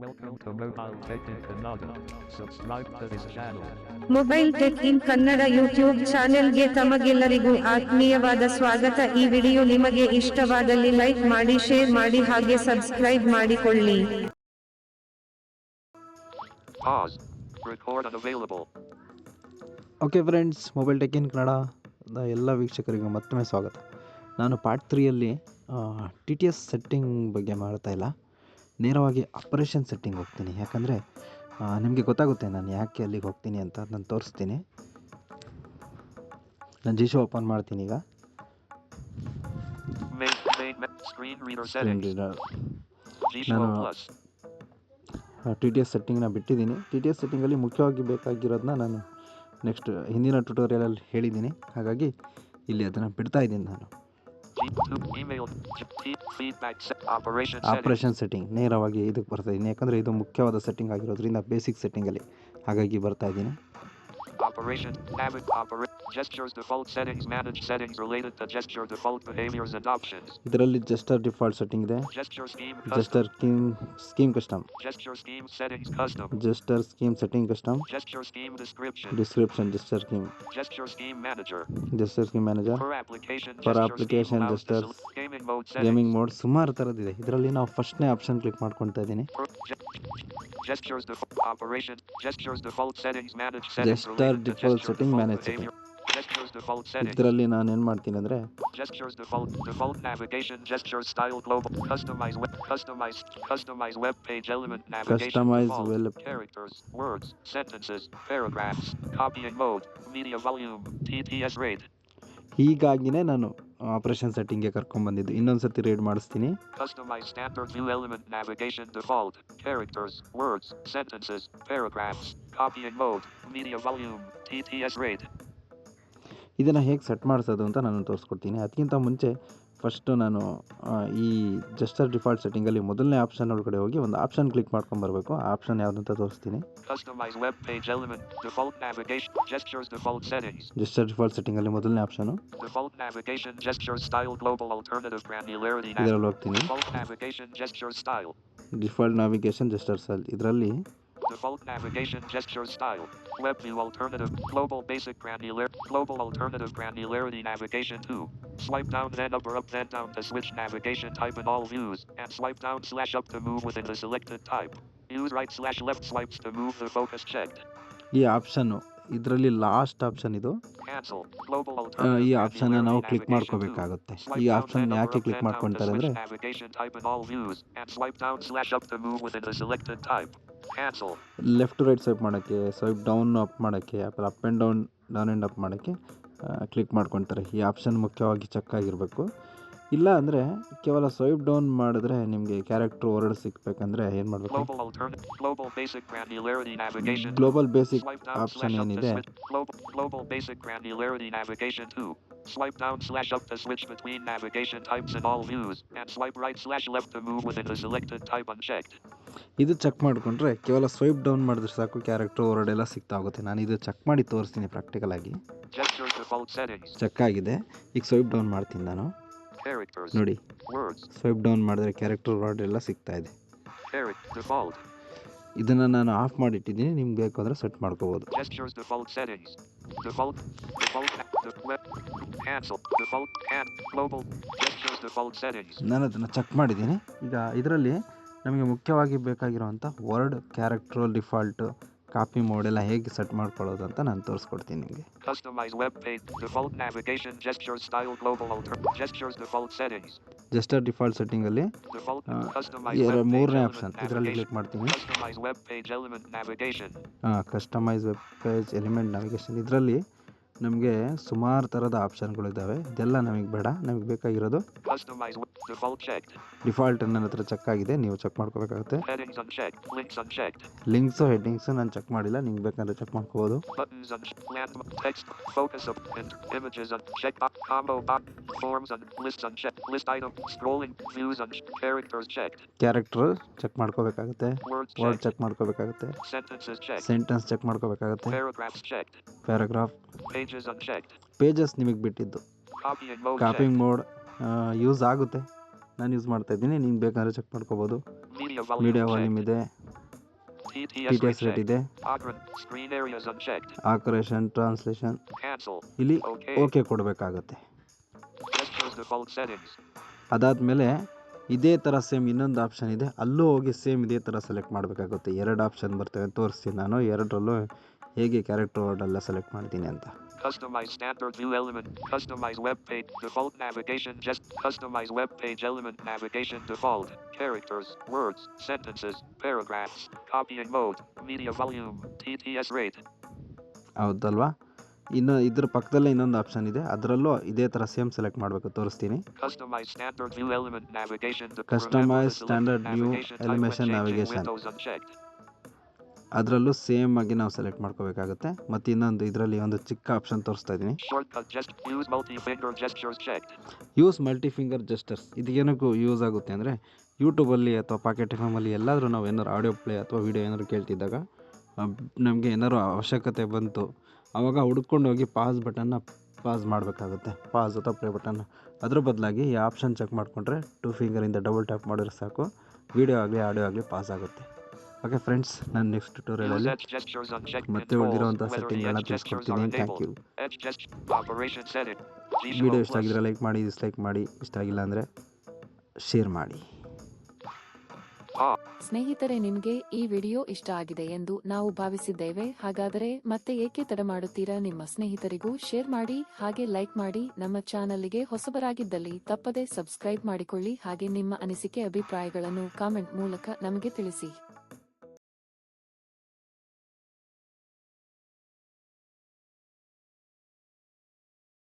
Welcome to Mobile Tech in Kannada. Subscribe to this channel. Mobile tech in Kannada YouTube ಚಾನೆಲ್ಗೆ ತಮಗೆಲ್ಲರಿಗೂ ಆತ್ಮೀಯವಾದ ಸ್ವಾಗತ ಈ ವಿಡಿಯೋ ನಿಮಗೆ ಇಷ್ಟವಾದಲ್ಲಿ ಲೈಕ್ ಮಾಡಿ ಶೇರ್ ಮಾಡಿ ಹಾಗೆ ಸಬ್ಸ್ಕ್ರೈಬ್ ಮಾಡಿಕೊಳ್ಳಿ Pause. Record unavailable. Okay friends mobile tech in ಕನ್ನಡದ ಎಲ್ಲ ವೀಕ್ಷಕರಿಗೂ ಮತ್ತೊಮ್ಮೆ ಸ್ವಾಗತ ನಾನು ಪಾರ್ಟ್ ತ್ರೀಯಲ್ಲಿ ಟಿ ಟಿ ಎಸ್ ಸೆಟ್ಟಿಂಗ್ ಬಗ್ಗೆ ಮಾಡ್ತಾ ಇಲ್ಲ ನೇರವಾಗಿ ಆಪರೇಷನ್ ಸೆಟ್ಟಿಂಗ್ ಹೋಗ್ತೀನಿ. ಯಾಕಂದರೆ ನಿಮಗೆ ಗೊತ್ತಾಗುತ್ತೆ ನಾನು ಯಾಕೆ ಅಲ್ಲಿಗೆ ಹೋಗ್ತೀನಿ ಅಂತ ನಾನು ತೋರಿಸ್ತೀನಿ. ನಾನು ಜಿಶೋ ಓಪನ್ ಮಾಡ್ತೀನಿ ಈಗ. ನಾನು. ಟಿ ಟಿ ಎಸ್ ಸೆಟ್ಟಿಂಗ್ನ ಬಿಟ್ಟಿದ್ದೀನಿ. ಟಿ ಟಿ ಎಸ್ ಸೆಟ್ಟಿಂಗಲ್ಲಿ ಮುಖ್ಯವಾಗಿ ಬೇಕಾಗಿರೋದನ್ನ ನಾನು ನೆಕ್ಸ್ಟ್ ಹಿಂದಿನ ಟ್ಯುಟೋರಿಯಲಲ್ಲಿ ಹೇಳಿದ್ದೀನಿ. ಹಾಗಾಗಿ ಇಲ್ಲಿ ಅದನ್ನು ಬಿಡ್ತಾ ಇದ್ದೀನಿ ನಾನು. G2 email. G- T- feedback set. Operation settings. Operation setting ನೇರವಾಗಿ ಇದಕ್ಕೆ ಬರ್ತಾ ಇದ್ದೀನಿ ಯಾಕಂದರೆ ಇದು ಮುಖ್ಯವಾದ ಸೆಟ್ಟಿಂಗ್ ಆಗಿರೋದ್ರಿಂದ ಬೇಸಿಕ್ ಸೆಟ್ಟಿಂಗಲ್ಲಿ ಹಾಗಾಗಿ ಬರ್ತಾ ಇದ್ದೀನಿ. Gestures default settings. Manage settings related to gesture default behaviors and options. ಇದರಲ್ಲಿ ಜಸ್ಟರ್ ಡಿಫಾಲ್ಟ್ ಸೆಟ್ಟಿಂಗ್ ಇದೆ Gesture scheme. Custom. Gesture scheme scheme custom Gesture scheme settings. Custom. Gesture scheme setting custom Gesture scheme description. Description gesture scheme Gesture scheme manager. Gesture scheme manager Per application. Per gesture application, scheme allows to gestures. select gaming mode settings. Gaming mode ಸುಮಾರು ಥರದ್ದಿದೆ ಇದರಲ್ಲಿ ನಾವು ಫಸ್ಟ್ನೇ option click ಮಾಡ್ಕೊತಾ ಇದ್ದೀನಿ Per- ge- gestures default operation. Gestures default settings. Manage settings. Gesture related to default gesture setting, default manage behavior. Gestures default settings. ಇದರಲ್ಲಿ ನಾನು ಏನು ಮಾಡ್ತೀನಿ ಅಂದ್ರೆ ಜಸ್ಟ್ಯರ್ default fault customise web element ನ್ಯಾಭೇಟಮೈಸ್ characters words sentences paragraphs copy bot media volume teeth rate ಹೀಗಾಗಿನೆ ನಾನು operation ಸೆಟಿಂಗ್ಕರ್ಕೊಂಬಂದಿದ್ದ ಇನ್ನೊಂದು ಸೆಟಿರೇಟ್ ಮಾಡಿಸ್ತೀನಿ. Customise taper new element navigation default words sentences paragraphs copy boat media volume ಟೀತ್ ಹಿಸ್ಟ್ ರೇಟ್ ಇದನ್ನು ಹೇಗೆ ಸೆಟ್ ಮಾಡಿಸೋದು ಅಂತ ನಾನು ತೋರಿಸ್ಕೊಡ್ತೀನಿ. ಅದಕ್ಕಿಂತ ಮುಂಚೆ ಫಸ್ಟು ನಾನು ಈ ಜಸ್ಟರ್ ಡಿಫಾಲ್ಟ್ ಸೆಟ್ಟಿಂಗಲ್ಲಿ ಮೊದಲನೇ ಆಪ್ಷನ್ ಒಳಗಡೆ ಹೋಗಿ ಒಂದು ಆಪ್ಷನ್ ಕ್ಲಿಕ್ ಮಾಡ್ಕೊಂಡ್ಬರಬೇಕು ಆ ಆಪ್ಷನ್ ಯಾವುದು ಅಂತ ತೋರಿಸ್ತೀನಿ. ಜಸ್ಟರ್ ಡಿಫಾಲ್ಟ್ ಸೆಟ್ಟಿಂಗಲ್ಲಿ ಮೊದಲನೇ ಆಪ್ಷನು ಇದರಲ್ಲಿ ಹೋಗ್ತೀನಿ. ಡಿಫಾಲ್ಟ್ ನಾವಿಗೇಷನ್ ಜಸ್ಟರ್ಸ್ ಸ್ಟೈಲ್ ಇದರಲ್ಲಿ Default navigation gesture style. Web view alternative. Global basic granular. Global alternative granularity navigation 2. Swipe down then up or up then down to switch navigation type in all views. And swipe down slash up to move within the selected type. Use right slash left swipes to move the focus checked. ಈ ಆಪ್ಷನ್ನು ಇದರಲ್ಲಿ last option ಇದು Cancel. Global ಆ, alternative ಈ ಆಪ್ಷನ್ನ ನಾವು granularity click navigation 2. ಮಾಡ್ಕೋಬೇಕಾಗುತ್ತೆ Swipe ಈ down option then up or ಯಾಕೆ up click then down to ಮಾಡ್ಕೊತಾರೆ switch ಅಂದರೆ ಲೆಫ್ಟ್ ರೈಟ್ ಸ್ವೈಪ್ ಮಾಡೋಕ್ಕೆ ಸ್ವೈಪ್ ಡೌನ್ ಅಪ್ ಮಾಡೋಕ್ಕೆ up and down down and up ಮಾಡೋಕ್ಕೆ ಕ್ಲಿಕ್ ಮಾಡ್ಕೊತಾರೆ. ಈ ಆಪ್ಷನ್ ಮುಖ್ಯವಾಗಿ ಚೆಕ್ ಆಗಿರಬೇಕು. ಇಲ್ಲ ಅಂದರೆ ಕೇವಲ ಸ್ವೈಪ್ ಡೌನ್ ಮಾಡಿದ್ರೆ ನಿಮಗೆ ಕ್ಯಾರೆಕ್ಟರ್ ಹೊರಡು ಸಿಕ್ಬೇಕಂದ್ರೆ ಏನು ಮಾಡಬೇಕು? ಗ್ಲೋಬಲ್ ಬೇಸಿಕ್ ಆಪ್ಷನ್ ಏನಿದೆ? Switch. Global, global basic granularity navigation 2. Swipe down slash up to switch between navigation types and all views, and swipe right slash left to move within the selected type unchecked. ಇದು check ಮಾಡಿಕೊಂಡ್ರೆ ಕೇವಲ swipe down ಮಾಡಿದ್ರೆ ಸಾಕು character word ಎಲ್ಲ ಸಿಗ್ತಾ ಹೋಗುತ್ತೆ ನಾನು ಇದು ಚೆಕ್ ಮಾಡಿ ತೋರಿಸ್ತೀನಿ ಪ್ರಾಕ್ಟಿಕಲ್ ಆಗಿ. ಚೆಕ್ ಆಗಿದೆ ಈಗ ಸ್ವೈಪ್ ಡೌನ್ ಮಾಡ್ತೀನಿ ನಾನು. ನೋಡಿ. ಸ್ವೈಪ್ ಡೌನ್ ಮಾಡಿದ್ರೆ ಕ್ಯಾರೆಕ್ಟರ್ ವರ್ಡ್ ಎಲ್ಲ ಸಿಗ್ತಾ ಇದೆ. ಇದನ್ನು ನಾನು ಆಫ್ ಮಾಡಿಟ್ಟಿದ್ದೀನಿ ನಿಮ್ಗೆ ಬೇಕು ಅಂದರೆ ಸೆಟ್ ಮಾಡ್ಕೋಬೋದು ಕ್ಯಾನ್ಸಲ್ ನಾನು ಅದನ್ನು ಚೆಕ್ ಮಾಡಿದ್ದೀನಿ. ಈಗ ಇದರಲ್ಲಿ ನಮಗೆ ಮುಖ್ಯವಾಗಿ ಬೇಕಾಗಿರುವಂಥ word character default copy mode ಎಲ್ಲ ಹೇಗೆ ಸೆಟ್ ಮಾಡ್ಕೊಳ್ಳೋದು ಅಂತ ನಾನು ತೋರಿಸ್ಕೊಡ್ತೀನಿ ನಿಮಗೆ. Customise web page default navigation gesture style global outer gestures default settings gesture default setting ಅಲ್ಲಿ ಮೂರನೇ ಆಪ್ಷನ್ ಇದರಲ್ಲಿ ಕ್ಲಿಕ್ ಮಾಡ್ತೀನಿ. ಕಸ್ಟಮೈಸ್ ವೆಬ್ ಎಲಿಮೆಂಟ್ ನ್ಯಾವಿಗೇಷನ್ ಇದರಲ್ಲಿ ನಮಗೆ ಸುಮಾರು ಥರದ ಆಪ್ಷನ್ಗಳು ಇದ್ದಾವೆ ಇದೆಲ್ಲ ನಮಗೆ ಬೇಡ. ನಮಗೆ ಬೇಕಾಗಿರೋದು ಡಿಫಾಲ್ಟ್ ನನ್ನ ಹತ್ರ ಚೆಕ್ ಆಗಿದೆ. ನೀವು ಚೆಕ್ ಮಾಡ್ಕೋಬೇಕಾಗುತ್ತೆ. ಲಿಂಕ್ಸು ಹೆಡ್ಡಿಂಗ್ಸ್ ನಾನು ಚೆಕ್ ಮಾಡಿಲ್ಲ. ನಿಮ್ಗೆ ಬೇಕಂದ್ರೆ ಚೆಕ್ ಮಾಡ್ಕೋಬೋದು. ಕ್ಯಾರೆಕ್ಟರ್ ಚೆಕ್ ಮಾಡ್ಕೋಬೇಕಾಗುತ್ತೆ. ವರ್ಡ್ ಚೆಕ್ ಮಾಡ್ಕೋಬೇಕಾಗುತ್ತೆ. ಸೆಂಟೆನ್ಸ್ ಚೆಕ್ ಮಾಡ್ಕೋಬೇಕಾಗುತ್ತೆ. ಪ್ಯಾರಾಗ್ರಾಫ್ ಪೇಜಸ್ ನಿಮಗೆ ಬಿಟ್ಟಿದ್ದು. Copying mode copying mode use ಆಗುತ್ತೆ. ನಾನು ಯೂಸ್ ಮಾಡ್ತಾ ಇದ್ದೀನಿ. ನಿಮ್ಗೆ ಬೇಕಾದ್ರೆ ಚೆಕ್ ಮಾಡ್ಕೋಬೋದು. ಮೀಡಿಯಾ ವಾಲ್ಯೂಮ್ ಇದೆ. ಆಕ್ರೇಷನ್ ಟಿ ಟಿ ಎಸ್ ರೇಟ್ ಇದೆ. ಆಕರೇಷನ್ ಟ್ರಾನ್ಸ್ಲೇಷನ್. ಇಲ್ಲಿ ಓಕೆ ಕೊಡಬೇಕಾಗತ್ತೆ. ಅದಾದಮೇಲೆ ಇದೇ ಥರ ಸೇಮ್ ಇನ್ನೊಂದು ಆಪ್ಷನ್ ಇದೆ. ಅಲ್ಲೂ ಹೋಗಿ ಸೇಮ್ ಇದೇ ಥರ ಸೆಲೆಕ್ಟ್ ಮಾಡಬೇಕಾಗುತ್ತೆ. ಎರಡು ಆಪ್ಷನ್ ಬರ್ತವೆ. ತೋರಿಸ್ತೀನಿ ನಾನು. ಎರಡರಲ್ಲೂ ಹೇಗೆ ಕ್ಯಾರೆಕ್ಟರ್ ವರ್ಡೆಲ್ಲ ಸೆಲೆಕ್ಟ್ ಮಾಡ್ತೀನಿ ಅಂತ. Customize standard view element. Customize web page. Default navigation. Just customize web page element navigation default. Characters, words, sentences, paragraphs. Copying mode. Media volume. TTS rate. ಹೌದಲ್ವಾ ಇನ್ನು ಇದ್ರ ಪಕ್ಕದಲ್ಲೇ ಇನ್ನೊಂದು ಆಪ್ಷನ್ ಇದೆ ಅದರಲ್ಲೂ ಇದೇ ಥರ ಸೇಮ್ ಸೆಲೆಕ್ಟ್ ಮಾಡಬೇಕು ತೋರಿಸ್ತೀನಿ Customize standard view element navigation. ಅದರಲ್ಲೂ ಸೇಮ್ ಆಗಿ ನಾವು ಸೆಲೆಕ್ಟ್ ಮಾಡ್ಕೋಬೇಕಾಗುತ್ತೆ. ಮತ್ತು ಇನ್ನೊಂದು ಇದರಲ್ಲಿ ಒಂದು ಚಿಕ್ಕ ಆಪ್ಷನ್ ತೋರಿಸ್ತಾ ಇದ್ದೀನಿ. ಯೂಸ್ ಮಲ್ಟಿ ಫಿಂಗರ್ ಜಸ್ಟರ್ಸ್ ಇದಕ್ಕೇನಕ್ಕೂ ಯೂಸ್ ಆಗುತ್ತೆ ಅಂದರೆ ಯೂಟ್ಯೂಬಲ್ಲಿ ಅಥವಾ ಪಾಕೆಟ್ ಎಫ್ ಎಮಲ್ಲಿ ಎಲ್ಲಾದರೂ ನಾವು ಏನಾದ್ರು ಆಡಿಯೋ ಪ್ಲೇ ಅಥವಾ ವೀಡಿಯೋ ಏನಾದ್ರು ಕೇಳ್ತಿದ್ದಾಗ ನಮಗೆ ಏನಾದ್ರು ಅವಶ್ಯಕತೆ ಬಂತು ಆವಾಗ ಹುಡ್ಕೊಂಡು ಹೋಗಿ ಪಾಸ್ ಬಟನ್ನ ಪಾಸ್ ಮಾಡಬೇಕಾಗುತ್ತೆ. ಪಾಸ್ ಅಥವಾ ಪ್ಲೇ ಬಟನ್ ಅದ್ರ ಬದಲಾಗಿ ಈ ಆಪ್ಷನ್ ಚೆಕ್ ಮಾಡಿಕೊಂಡ್ರೆ ಟೂ ಫಿಂಗರಿಂದ ಡಬಲ್ ಟ್ಯಾಪ್ ಮಾಡಿದ್ರೆ ಸಾಕು ವೀಡಿಯೋ ಆಗಲಿ ಆಡಿಯೋ ಆಗಲಿ ಪಾಸ್ ಆಗುತ್ತೆ. ಓಕೆ ಫ್ರೆಂಡ್ಸ್ ನಾನು ನೆಕ್ಸ್ಟ್ ಟ್ಯೂಟೋರಿಯಲ್ ಟ್ಯೂಟೋರಿಯಲಲ್ಲಿ. ಮತ್ತೆ ಉಳಿದಿರುವಂತಹ ಸೆಟ್ಟಿಂಗ್ ಎಲ್ಲ ಸೆಟ್ಟಿಂಗ್ಗಳನ್ನ ತಿಳಿಸ್ಕೊಡ್ತೀನಿ. Thank you. ವಿಡಿಯೋ ಇಷ್ಟ ಆಗಿದ್ರೆ ಲೈಕ್ ಮಾಡಿ ಡಿಸ್ಲೈಕ್ ಮಾಡಿ ಇಷ್ಟ ಆಗಿಲ್ಲ ಅಂದರೆ ಶೇರ್ ಮಾಡಿ. ಸ್ನೇಹಿತರೆ ನಿಮಗೆ ಈ ವಿಡಿಯೋ ಇಷ್ಟ ಆಗಿದೆ ಎಂದು ನಾವು ಭಾವಿಸಿದ್ದೇವೆ. ಹಾಗಾದರೆ ಮತ್ತೆ ಏಕೆ ತಡ ಮಾಡುತ್ತೀರಾ? ನಿಮ್ಮ ಸ್ನೇಹಿತರಿಗೂ ಶೇರ್ ಮಾಡಿ ಹಾಗೆ ಲೈಕ್ ಮಾಡಿ. ನಮ್ಮ ಚಾನಲ್ಗೆ ಹೊಸಬರಾಗಿದ್ದಲ್ಲಿ ತಪ್ಪದೆ ಸಬ್ಸ್ಕ್ರೈಬ್ ಮಾಡಿಕೊಳ್ಳಿ. ಹಾಗೆ ನಿಮ್ಮ ಅನಿಸಿಕೆ ಅಭಿಪ್ರಾಯಗಳನ್ನು ಕಾಮೆಂಟ್ ಮೂಲಕ ನಮಗೆ ತಿಳಿಸಿ.